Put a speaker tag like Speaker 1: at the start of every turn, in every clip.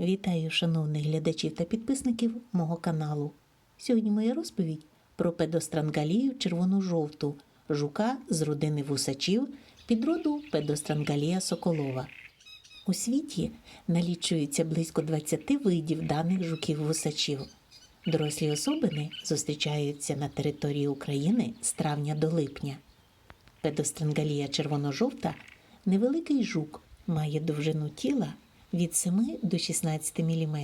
Speaker 1: Вітаю шановних глядачів та підписників мого каналу. Сьогодні моя розповідь про педострангалію червоно-жовту, жука з родини вусачів підроду педострангалія соколова. У світі налічується близько 20 видів даних жуків-вусачів. Дорослі особини зустрічаються на території України з травня до липня. Педострангалія червоно-жовта невеликий жук, має довжину тіла від 7 до 16 мм.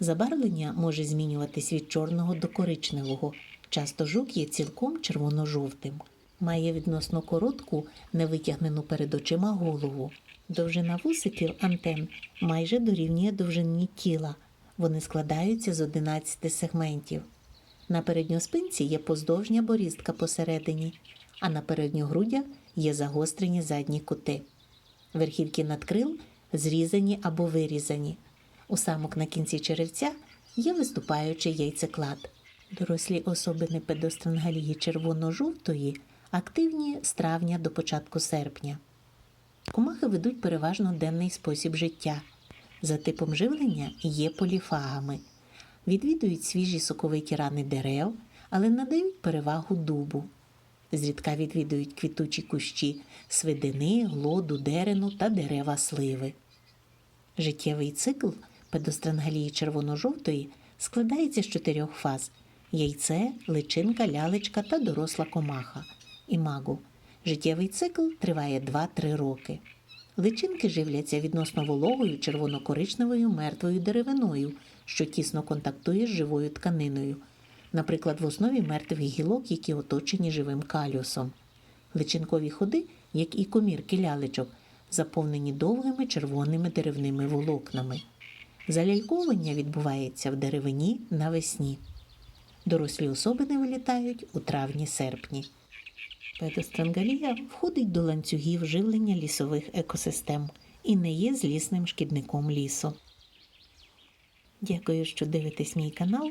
Speaker 1: Забарвлення може змінюватись від чорного до коричневого. Часто жук є цілком червоно-жовтим. Має відносно коротку, невитягнену перед очима голову. Довжина вусиків антен майже дорівнює довжині тіла. Вони складаються з 11 сегментів. На передньоспинці є поздовжня борістка посередині, а на передньогруддях є загострені задні кути. Верхівки надкрил зрізані або вирізані. У самок на кінці черевця є виступаючий яйцеклад. Дорослі особини педострангалії червоно-жовтої активні з травня до початку серпня. Комахи ведуть переважно денний спосіб життя. За типом живлення є поліфагами. Відвідують свіжі соковиті рани дерев, але надають перевагу дубу. Зрідка відвідують квітучі кущі свидини, глоду, дерену та дерева сливи. Життєвий цикл педострангалії червоно-жовтої складається з чотирьох фаз: яйце, личинка, лялечка та доросла комаха. Імагу. Життєвий цикл триває 2-3 роки. Личинки живляться відносно вологою червоно-коричневою мертвою деревиною, що тісно контактує з живою тканиною, наприклад, в основі мертвих гілок, які оточені живим каліусом. Личинкові ходи, як і комірки лялечок, заповнені довгими червоними деревними волокнами. Заляльковування відбувається в деревині навесні. Дорослі особини вилітають у травні-серпні. Педострангалія входить до ланцюгів живлення лісових екосистем і не є злісним шкідником лісу. Дякую, що дивитесь мій канал.